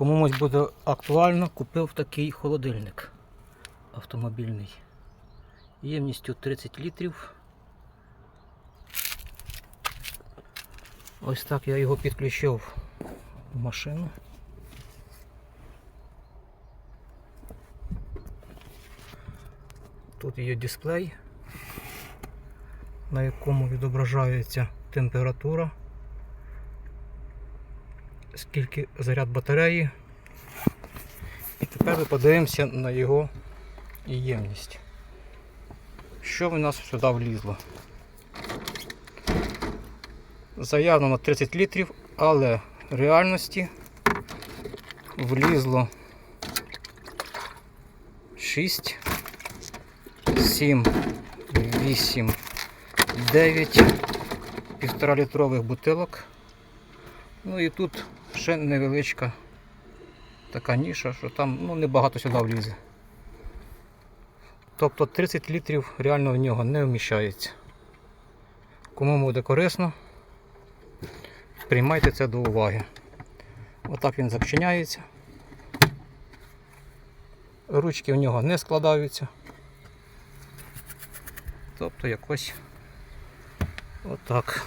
Комусь буде актуально, купив такий холодильник автомобільний. Ємністю 30 літрів. Ось так я його підключив в машину. Тут є дисплей, на якому відображається температура, скільки заряд батареї. І тепер ми подивимося на його ємність. Що в нас сюди влізло? Заявлено 30 літрів, але в реальності влізло 6, 7, 8, 9 півтора літрових бутилок. Ну і тут ще невеличка така ніша, що там ну, небагато сюди влізе. Тобто 30 літрів реально в нього не вміщається. Кому буде корисно, приймайте це до уваги. Отак він зачиняється. Ручки в нього не складаються. Тобто якось отак.